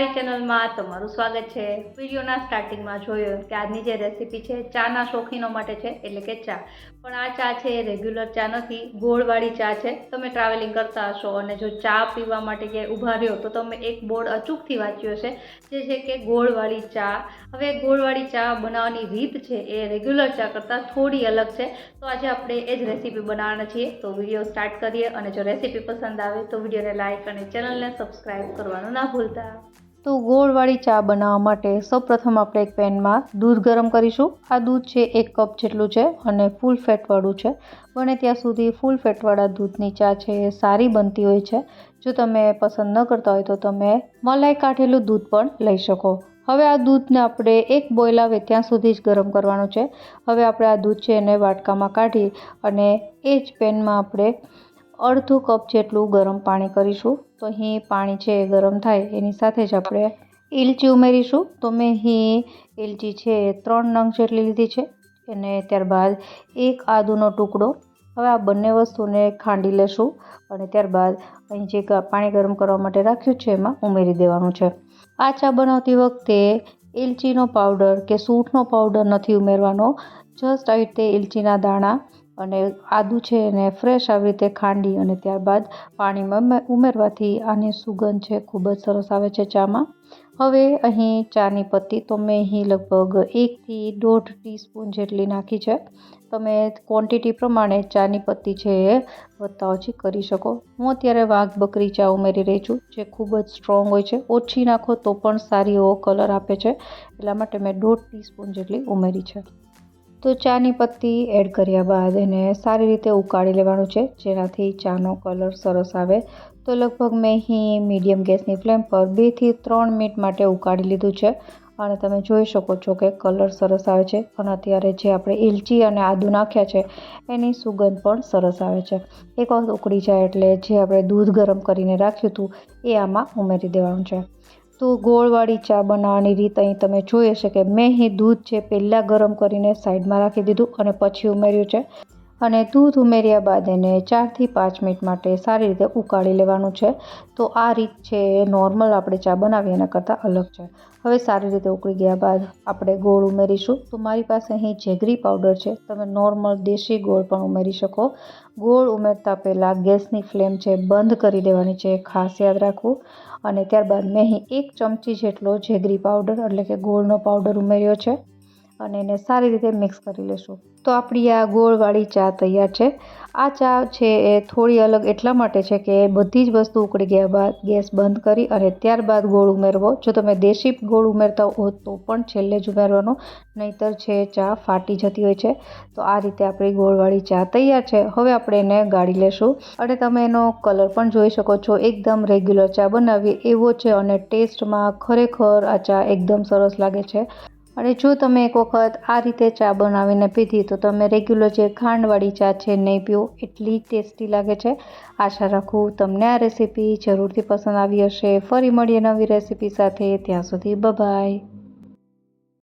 મારી ચેનલમાં તમારું સ્વાગત છે. વિડીયોના સ્ટાર્ટિંગમાં જોયું કે આજની જે રેસીપી છે, ચાના શોખીનો માટે છે, એટલે કે ચા. પણ આ ચા છે એ રેગ્યુલર ચા નથી, ગોળવાળી ચા છે. તમે ટ્રાવેલિંગ કરતા હશો અને જો ચા પીવા માટે ક્યાંય ઊભા રહ્યો તો તમે એક બોર્ડ અચૂકથી વાંચ્યો છે જે છે કે ગોળવાળી ચા. હવે ગોળવાળી ચા બનાવવાની રીત છે એ રેગ્યુલર ચા કરતાં થોડી અલગ છે. તો આજે આપણે એ જ રેસીપી બનાવવાના છીએ. તો વીડિયો સ્ટાર્ટ કરીએ અને જો રેસીપી પસંદ આવે તો વિડીયોને લાઇક અને ચેનલને સબસ્ક્રાઈબ કરવાનું ના ભૂલતા. તો ગોળવાળી ચા બનાવવા માટે સૌપ્રથમ આપણે એક પેનમાં દૂધ ગરમ કરીશું. આ દૂધ છે એક કપ જેટલું છે અને ફૂલ ફેટવાળું છે. બને ત્યાં સુધી ફૂલ ફેટવાળા દૂધની ચા છે એ સારી બનતી હોય છે. જો તમે પસંદ ન કરતા હોય તો તમે મલાઈ કાઢેલું દૂધ પણ લઈ શકો. હવે આ દૂધને આપણે એક બોઇલ આવે ત્યાં સુધી જ ગરમ કરવાનું છે. હવે આપણે આ દૂધ છે એને વાટકામાં કાઢી અને એ જ પેનમાં આપણે અડધું કપ જેટલું ગરમ પાણી કરીશું. તો અહીં પાણી છે એ ગરમ થાય, એની સાથે જ આપણે ઇલચી ઉમેરીશું. તો મેં અહીં એલચી છે ત્રણ નંગ જેટલી લીધી છે. અને ત્યારબાદ એક આદુનો ટુકડો. હવે આ બંને વસ્તુને ખાંડી લેશું અને ત્યારબાદ અહીં જે પાણી ગરમ કરવા માટે રાખ્યું છે એમાં ઉમેરી દેવાનું છે. આ ચા બનાવતી વખતે ઇલચીનો પાવડર કે સૂંઠનો પાવડર નથી ઉમેરવાનો. જસ્ટ આવી રીતે ઇલચીના દાણા અને આદું છે એને ફ્રેશ આવી રીતે ખાંડી અને ત્યારબાદ પાણીમાં ઉમે- ઉમેરવાથી આની સુગંધ છે ખૂબ જ સરસ આવે છે ચામાં. હવે અહીં ચાની પત્તી તો મેં અહીં લગભગ એકથી દોઢ ટીસ્પૂન જેટલી નાખી છે. તમે ક્વોન્ટિટી પ્રમાણે ચાની પત્તી છે એ વધતા ઓછી કરી શકો. હું અત્યારે વાઘ બકરી ચા ઉમેરી રહી છું, જે ખૂબ જ સ્ટ્રોંગ હોય છે. ઓછી નાખો તો પણ સારી એવો કલર આપે છે. એટલા માટે મેં દોઢ ટીસ્પૂન જેટલી ઉમેરી છે. તો ચાની પત્તી એડ કર્યા બાદ એને સારી રીતે ઉકાળી લેવાનું છે. જેનાથી ચાનો કલર સરસ આવે. તો લગભગ મેં અહીં મીડિયમ ગેસની ફ્લેમ પર બેથી ત્રણ મિનિટ માટે ઉકાળી લીધું છે. અને તમે જોઈ શકો છો કે કલર સરસ આવે છે. અને અત્યારે જે આપણે ઇલચી અને આદુ નાખ્યા છે, એની સુગંધ પણ સરસ આવે છે. એક વખત ઉકળી જાય એટલે જે આપણે દૂધ ગરમ કરીને રાખ્યું હતું, એ આમાં ઉમેરી દેવાનું છે. તો ગોળવાળી ચા બનાવવાની રીત અહીં તમે જોઈ હશે કે મેં અહીં દૂધ છે, પહેલાં ગરમ કરીને સાઈડમાં રાખી દીધું અને પછી ઉમેર્યું છે. અને દૂધ ઉમેર્યા બાદ એને ચારથી પાંચ મિનિટ માટે સારી રીતે ઉકાળી લેવાનું છે. તો આ રીત છે એ નોર્મલ આપણે ચા બનાવીએ એના કરતાં અલગ છે. હવે સારી રીતે ઉકળી ગયા બાદ આપણે ગોળ ઉમેરીશું. તો મારી પાસે અહીં જેગરી પાવડર છે. તમે નોર્મલ દેશી ગોળ પણ ઉમેરી શકો. ગોળ ઉમેરતા પહેલાં ગેસની ફ્લેમ છે બંધ કરી દેવાની છે ખાસ યાદ રાખવું. અને ત્યારબાદ મેં અહીં એક ચમચી જેટલો જેગરી પાવડર એટલે કે ગોળનો પાવડર ઉમેર્યો છે. અને એને સારી રીતે મિક્સ કરી લેશું. તો આપણી આ ગોળવાળી ચા તૈયાર છે. આ ચા છે એ થોડી અલગ એટલા માટે છે કે બધી જ વસ્તુ ઉકળી ગયા બાદ ગેસ બંધ કરી અને ત્યારબાદ ગોળ ઉમેરવો. જો તમે દેશી ગોળ ઉમેરતા હો તો પણ છેલ્લે જ ઉમેરવાનો, નહીંતર છે ચા ફાટી જતી હોય છે. તો આ રીતે આપણી ગોળવાળી ચા તૈયાર છે. હવે આપણે એને ગાળી લેશું. અને તમે એનો કલર પણ જોઈ શકો છો. એકદમ રેગ્યુલર ચા બનાવીએ. એવો છે અને ટેસ્ટમાં ખરેખર આ ચા એકદમ સરસ લાગે છે. અને જો તમે એક વખત આ રીતે ચા બનાવીને પીધી, તો તમે રેગ્યુલર જે ખાંડવાળી ચા છે નહીં પીઓ. એટલી ટેસ્ટી લાગે છે. આશા રાખું તમને આ રેસીપી જરૂરથી પસંદ આવી હશે. ફરી મળીએ નવી રેસીપી સાથે. ત્યાં સુધી બાય